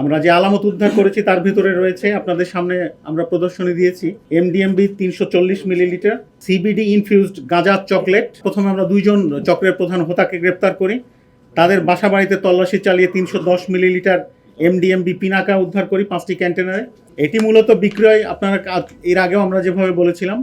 আমরা যে আলামত উদ্ধার করেছি তার ভিতরে রয়েছে, আপনাদের সামনে আমরা প্রদর্শনী দিয়েছি এমডিএমবি তিনশো চল্লিশ millilitre CBD infused ganja chocolate. প্রথমে আমরা দুইজন চক্রের প্রধান হোতাকে গ্রেপ্তার করি। তাদের বাসা বাড়িতে তল্লাশি চালিয়ে তিনশো দশ মিলিলিটার এমডিএমবি পিনাকা উদ্ধার করি পাঁচটি কন্টেনারে এটি মূলত বিক্রয়, আপনারা এর আগেও আমরা যেভাবে বলেছিলাম,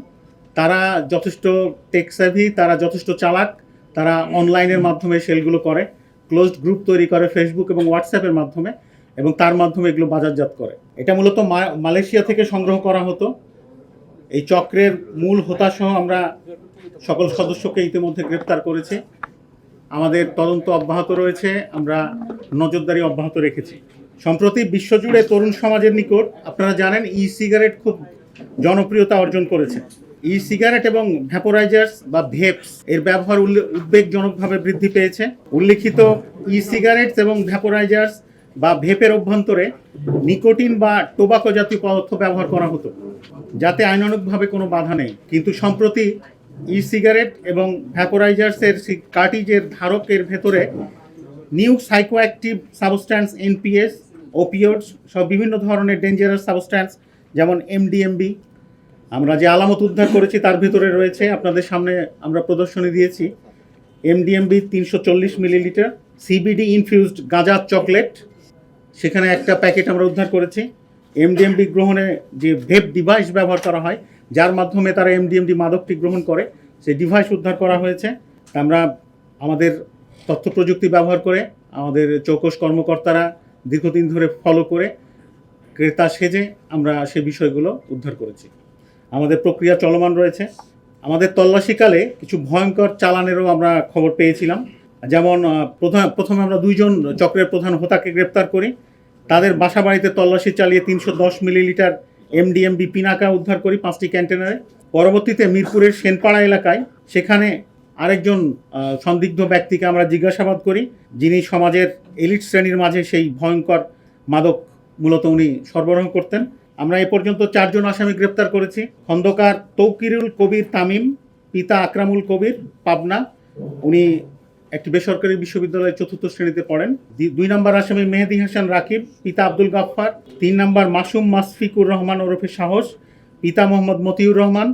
তারা যথেষ্ট টেকসাভি তারা যথেষ্ট চালাক, তারা অনলাইনের মাধ্যমে সেলগুলো করে। ক্লোজড গ্রুপ তৈরি করে ফেসবুক এবং হোয়াটসঅ্যাপের মাধ্যমে। এবং তার মাধ্যমে এগুলো বাজারজাত করে। এটা মূলত মালয়েশিয়া থেকে সংগ্রহ করা হতো। এই চক্রের মূল হোতাসহ আমরা সকল সদস্যকে ইতিমধ্যে গ্রেপ্তার করেছি। আমাদের তদন্ত অব্যাহত রয়েছে, আমরা নজরদারি অব্যাহত রেখেছি। সম্প্রতি বিশ্বজুড়ে তরুণ সমাজের নিকট, আপনারা জানেন ই সিগারেট খুব জনপ্রিয়তা অর্জন করেছে। ই সিগারেট এবং ভ্যাপোরাইজার্স বা ভেপস, এর ব্যবহার উল্লে- উদ্বেগজনকভাবে বৃদ্ধি পেয়েছে। উল্লিখিত ই সিগারেটস এবং ভ্যাপোরাইজার্স বা ভেপের অভ্যন্তরে নিকোটিন বা টোবাকো জাতীয় পদার্থ ব্যবহার করা হতো, যাতে আইনানুগভাবে কোনো বাধা নেই। কিন্তু সম্প্রতি ই সিগারেট এবং ভ্যাপোরাইজার্সের কার্টিজের ধারকের ভেতরে new psychoactive substance, NPS opioids সব বিভিন্ন ধরনের ডেঞ্জারাস সাবস্ট্যান্স, যেমন এমডিএমবি। আমরা যে আলামত উদ্ধার করেছি তার ভিতরে রয়েছে, আপনাদের সামনে আমরা প্রদর্শনী দিয়েছি। এমডিএমবি তিনশো চল্লিশ millilitre, CBD infused ganja chocolate সেখানে একটা প্যাকেট আমরা উদ্ধার করেছি। এমডিএমডি গ্রহণে যে ভেপ ডিভাইস ব্যবহার করা হয়, যার মাধ্যমে তারা এমডিএমডি মাদকটি গ্রহণ করে সেই ডিভাইস উদ্ধার করা হয়েছে। আমরা আমাদের তথ্য প্রযুক্তি ব্যবহার করে, আমাদের চৌকস কর্মকর্তারা দীর্ঘদিন ধরে ফলো করে, ক্রেতা সেজে আমরা সে বিষয়গুলো উদ্ধার করেছি। আমাদের প্রক্রিয়া চলমান রয়েছে। আমাদের তল্লাশিকালে কিছু ভয়ঙ্কর চালানেরও আমরা খবর পেয়েছিলাম। যেমন প্রথম প্রথমে আমরা দুইজন চক্রের প্রধান হোতাকে গ্রেপ্তার করি। তাদের বাসা বাড়িতে তল্লাশি চালিয়ে তিনশো দশ মিলিলিটার এমডিএমবি পিনাকা উদ্ধার করি পাঁচটি কন্টেনারে পরবর্তীতে মিরপুরের সেনপাড়া এলাকায় সেখানে আরেকজন সন্দিগ্ধ ব্যক্তিকে আমরা জিজ্ঞাসাবাদ করি, যিনি সমাজের এলিট শ্রেণির মাঝে সেই ভয়ঙ্কর মাদক মূলত উনি সরবরাহ করতেন। আমরা এ পর্যন্ত চারজন আসামি গ্রেপ্তার করেছি। খন্দকার তৌকিরুল কবির তামিম, পিতা আকরামুল কবির, পাবনা। উনি একটি বেসরকারি বিশ্ববিদ্যালয়ের চতুর্থ শ্রেণীতে পড়েন। দুই নম্বর আসামি মেহেদি হাসান রাকিব, পিতা আব্দুল গাফফার। তিন নম্বর মাসুম মাসফিকুর রহমান ওরফে সাহস, পিতা মোহাম্মদ মতিউর রহমান।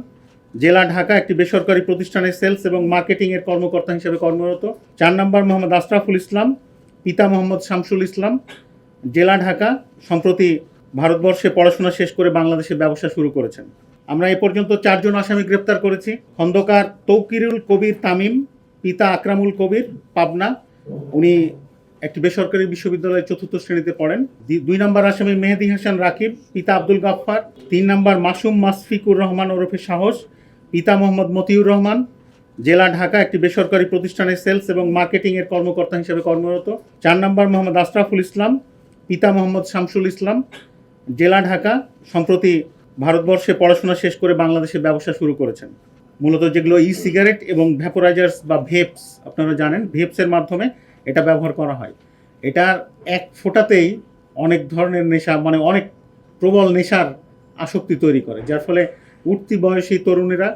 জেলা ঢাকা একটি বেসরকারি প্রতিষ্ঠানের সেলস এবং মার্কেটিংয়ের কর্মকর্তা হিসেবে কর্মরত। চার নম্বর মোহাম্মদ আশরাফুল ইসলাম, পিতা মোহাম্মদ শামসুল ইসলাম। জেলা ঢাকা, সম্প্রতি ভারতবর্ষে পড়াশোনা শেষ করে বাংলাদেশে ব্যবসা শুরু করেছেন। আমরা এ পর্যন্ত চারজন আসামি গ্রেপ্তার করেছি। খন্দকার তৌকিরুল কবির তামিম পিতা আকরামুল কবির, পাবনা। উনি একটি বেসরকারি বিশ্ববিদ্যালয়ের চতুর্থ শ্রেণীতে পড়েন। দুই নম্বর আসামি মেহেদি হাসান রাকিব, পিতা আব্দুল গাফফার। তিন নম্বর মাসুম মাসফিকুর রহমান ওরফে সাহস, পিতা মোহাম্মদ মতিউর রহমান। জেলা ঢাকা একটি বেসরকারি প্রতিষ্ঠানের সেলস এবং মার্কেটিংয়ের কর্মকর্তা হিসেবে কর্মরত। চার নম্বর মোহাম্মদ আশরাফুল ইসলাম, পিতা মোহাম্মদ শামসুল ইসলাম। জেলা ঢাকা, সম্প্রতি ভারতবর্ষে পড়াশোনা শেষ করে বাংলাদেশে ব্যবসা শুরু করেছেন। মূলত যেগুলো ই সিগারেট এবং ভ্যাপোরাইজার্স বা ভেপস আপনারা জানেন ভেপসের মাধ্যমে এটা ব্যবহার করা হয়। এটার এক ফোঁটাতেই অনেক ধরনের নেশা মানে অনেক প্রবল নেশার আসক্তি তৈরি করে, যার ফলে উঠতি বয়সী তরুণেরা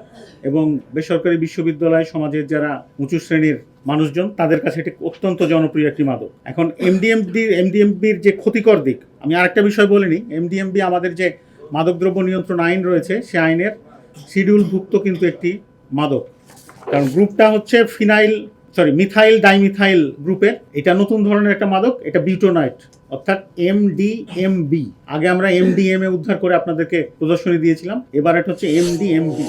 এবং বেসরকারি বিশ্ববিদ্যালয় সমাজের যারা উঁচু শ্রেণির মানুষজন, তাদের কাছে এটি অত্যন্ত জনপ্রিয় একটি মাদক। এখন এমডিএমডি এমডিএমবির যে ক্ষতিকর দিক, আমি আরেকটা বিষয় বলিনি এমডিএমবি আমাদের যে মাদকদ্রব্য নিয়ন্ত্রণ আইন রয়েছে, সে আইনের শিডিউলভুক্ত কিন্তু একটি মাদক। কারণ গ্রুপটা হচ্ছে ফিনাইল সরি মিথাইল ডাইমিথাইল গ্রুপের এটা নতুন ধরনের একটা মাদক, এটা বিউটোনাইট, অর্থাৎ এম ডি এম বি আগে আমরা এম ডি এম এ উদ্ধার করে আপনাদেরকে প্রদর্শনী দিয়েছিলাম, এবার এটা হচ্ছে এম ডি এম বি